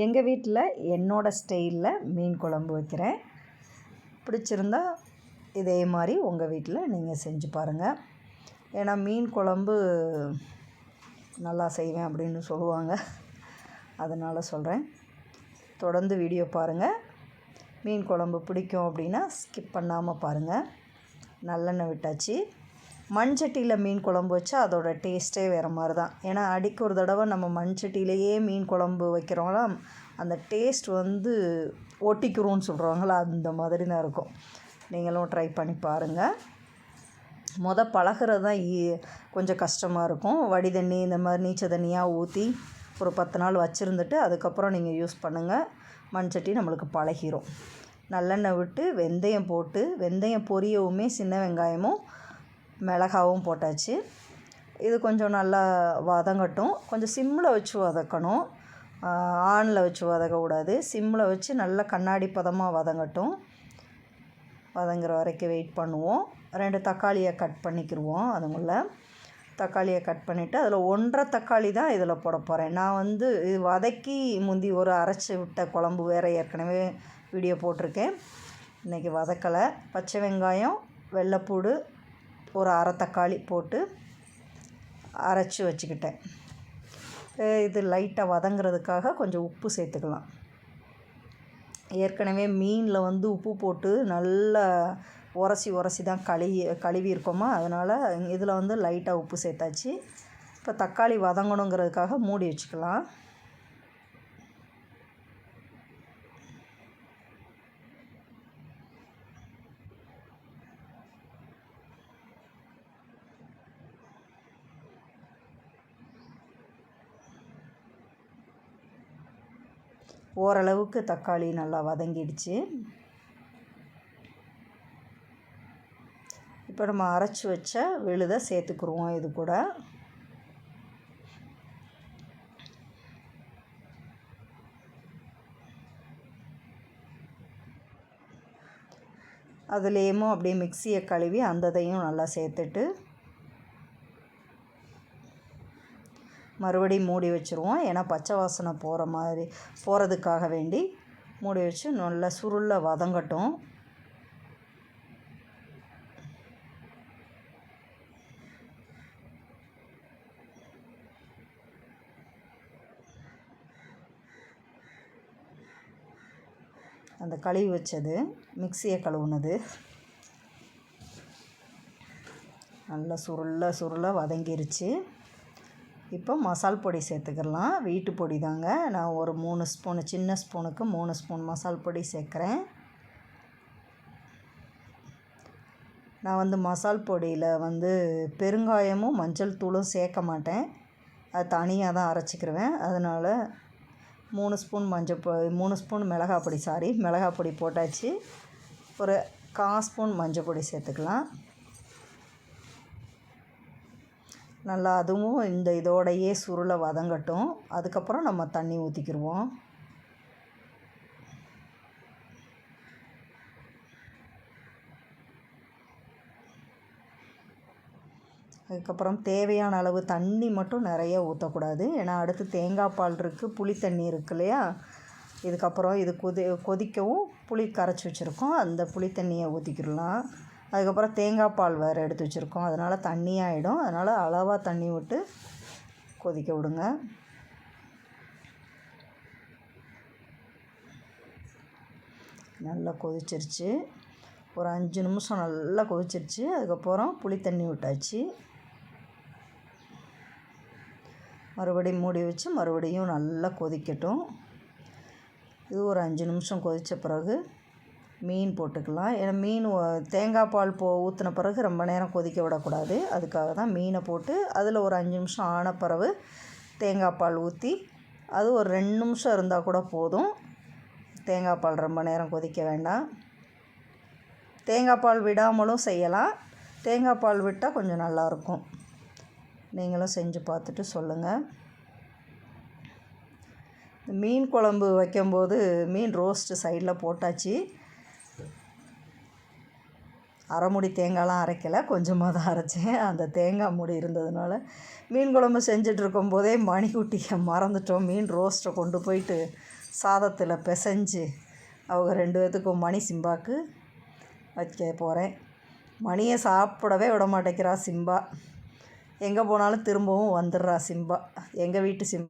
எங்கள் வீட்டில் என்னோடய ஸ்டைலில் மீன் குழம்பு வைக்கிறேன். பிடிச்சிருந்தா இதே மாதிரி உங்கள் வீட்டில் நீங்கள் செஞ்சு பாருங்கள் ஏன்னா மீன் குழம்பு நல்லா செய்வேன் அப்படின்னு சொல்லுவாங்க. அதனால் சொல்கிறேன் தொடர்ந்து வீடியோ பாருங்கள் மீன் குழம்பு பிடிக்கும் அப்படின்னா ஸ்கிப் பண்ணாமல் பாருங்கள் நல்லெண்ணெய் விட்டாச்சு. மண் சட்டியில் மீன் குழம்பு வச்சா அதோடய டேஸ்ட்டே வேறு மாதிரி தான் ஏன்னா அடிக்க ஒரு தடவை நம்ம மண்சட்டியிலேயே மீன் குழம்பு வைக்கிறோம்லாம் அந்த டேஸ்ட் வந்து ஒட்டிக்கிறோன்னு சொல்கிறாங்களா அந்த மாதிரி தான் இருக்கும். நீங்களும் ட்ரை பண்ணி பாருங்கள் மொத பழகிறது தான் கொஞ்சம் கஷ்டமாக இருக்கும். வடி தண்ணி இந்த மாதிரி நீச்சல் தண்ணியாக ஊற்றி ஒரு பத்து நாள் வச்சுருந்துட்டு அதுக்கப்புறம் நீங்கள் யூஸ் பண்ணுங்கள் மண் சட்டி நம்மளுக்கு பழகிரும். நல்லெண்ணெய் விட்டு வெந்தயம் போட்டு வெந்தயம் பொரியவுமே சின்ன வெங்காயமும் மிளகாவும் போட்டாச்சு. இது கொஞ்சம் நல்லா வதங்கட்டும். கொஞ்சம் சிம்மில் வச்சு வதக்கணும். ஆனில் வச்சு வதக்கக்கூடாது. சிம்மில் வச்சு நல்லா கண்ணாடி பதமாக வதங்கட்டும். வதங்குற வரைக்கும் வெயிட் பண்ணுவோம். ரெண்டு தக்காளியை கட் பண்ணிக்கிடுவோம் அதுக்குள்ள. தக்காளியை கட் பண்ணிவிட்டு அதில் ஒன்றரை தக்காளி தான் இதில் போட போகிறேன். நான் வந்து இது வதக்கி முந்தி ஒரு அரைச்சி விட்ட குழம்பு வேறு ஏற்கனவே வீடியோ போட்டிருக்கேன். இன்றைக்கி வதக்கலை. பச்சை வெங்காயம் வெள்ளைப்பூடு ஒரு அரை தக்காளி போட்டு அரைச்சி வச்சுக்கிட்டேன். இது லைட்டாக வதங்கிறதுக்காக கொஞ்சம் உப்பு சேர்த்துக்கலாம். ஏற்கனவே மீனில் வந்து உப்பு போட்டு நல்லா உரசி உரசி தான் கழுவி கழுவி இருக்கோமா? அதனால் இதில் வந்து லைட்டாக உப்பு சேர்த்தாச்சு. இப்போ தக்காளி வதங்கணுங்கிறதுக்காக மூடி வச்சுக்கலாம். ஓரளவுக்கு தக்காளி நல்லா வதங்கிடுச்சு. இப்போ நம்ம அரைச்சி வச்ச விழுதை சேர்த்துக்குருவோம் இது கூட. அதுலேயுமோ அப்படியே மிக்சியை கழுவி அந்ததையும் நல்லா சேர்த்துட்டு மறுபடியும் மூடி வச்சுருவோம். ஏன்னா பச்சை வாசனை போகிற மாதிரி போகிறதுக்காக வேண்டி மூடி வச்சு நல்லா சுருள வதங்கட்டும். அந்த கழுவி வச்சது மிக்சியை கழுவுனது. நல்லா சுருள சுருள வதங்கிருச்சு. இப்போ மசால் பொடி சேர்த்துக்கலாம். வீட்டு பொடி தாங்க. நான் ஒரு மூணு ஸ்பூனு சின்ன ஸ்பூனுக்கு மூணு ஸ்பூன் மசால் பொடி சேர்க்குறேன். நான் வந்து மசால் பொடியில் வந்து பெருங்காயமும் மஞ்சள் தூளும் சேர்க்க மாட்டேன். அது தனியாக தான் அரைச்சிக்கிருவேன். அதனால் மூணு ஸ்பூன் மஞ்சள் பொ மூணு ஸ்பூன் மிளகா பொடி சாரி மிளகாப்பொடி போட்டாச்சு. ஒரு கா ஸ்பூன் மஞ்சள் பொடி சேர்த்துக்கலாம். நல்லா அதுவும் இந்த இதோடையே சுருளை வதங்கட்டும். அதுக்கப்புறம் நம்ம தண்ணி ஊற்றிக்கிடுவோம் அதுக்கப்புறம் தேவையான அளவு தண்ணி மட்டும் நிறைய ஊற்றக்கூடாது ஏன்னா அடுத்து தேங்காய் பால் இருக்குது புளி தண்ணி இருக்கு இல்லையா? இதுக்கப்புறம் இது கொதி கொதிக்கவும் புளி கரைச்சி வச்சுருக்கோம். அந்த புளி தண்ணியை ஊற்றிக்கிடலாம் அதுக்கப்புறம் தேங்காய் பால் வேறு எடுத்து வச்சுருக்கோம். அதனால் தண்ணியாகிடும் அதனால் அளவாக தண்ணி விட்டு கொதிக்க விடுங்க. நல்லா கொதிச்சிருச்சு. ஒரு அஞ்சு நிமிஷம் நல்லா கொதிச்சிருச்சு. அதுக்கப்புறம் புளி தண்ணி விட்டாச்சு. மறுபடியும் மூடி வச்சு மறுபடியும் நல்லா கொதிக்கட்டும். இது ஒரு அஞ்சு நிமிஷம் கொதித்த பிறகு மீன் போட்டுக்கலாம். ஏன்னா மீன் தேங்காய் பால் போ ஊற்றின பிறகு ரொம்ப நேரம் கொதிக்க விடக்கூடாது. அதுக்காக தான் மீனை போட்டு அதில் ஒரு அஞ்சு நிமிஷம் ஆன பிறகு தேங்காய் பால் ஊற்றி அது ஒரு ரெண்டு நிமிஷம் இருந்தால் கூட போதும். தேங்காய் பால் ரொம்ப நேரம் கொதிக்க வேண்டாம். தேங்காய் பால் விடாமலும் செய்யலாம். தேங்காய் பால் விட்டால் கொஞ்சம் நல்லாயிருக்கும் நீங்களும் செஞ்சு பார்த்துட்டு சொல்லுங்கள் மீன் குழம்பு வைக்கும்போது மீன் ரோஸ்ட்டு சைடில் போட்டாச்சு. அரைமுடி தேங்காய்லாம் அரைக்கலை கொஞ்சமாக தான் அரைச்சேன். அந்த தேங்காய் மூடி இருந்ததுனால மீன் குழம்பு செஞ்சுட்டு இருக்கும்போதே மணிக்குட்டியை மறந்துட்டோம். மீன் ரோஸ்ட்டை கொண்டு போயிட்டு சாதத்தில் பிசைஞ்சு அவங்க ரெண்டு பேத்துக்கும் மணி சிம்பாவுக்கு வைக்க போகிறேன் மணியை சாப்பிடவே விட மாட்டேங்கிறா சிம்பா. எங்கே போனாலும் திரும்பவும் வந்துடுறா சிம்பா. எங்கள் வீட்டு சிம்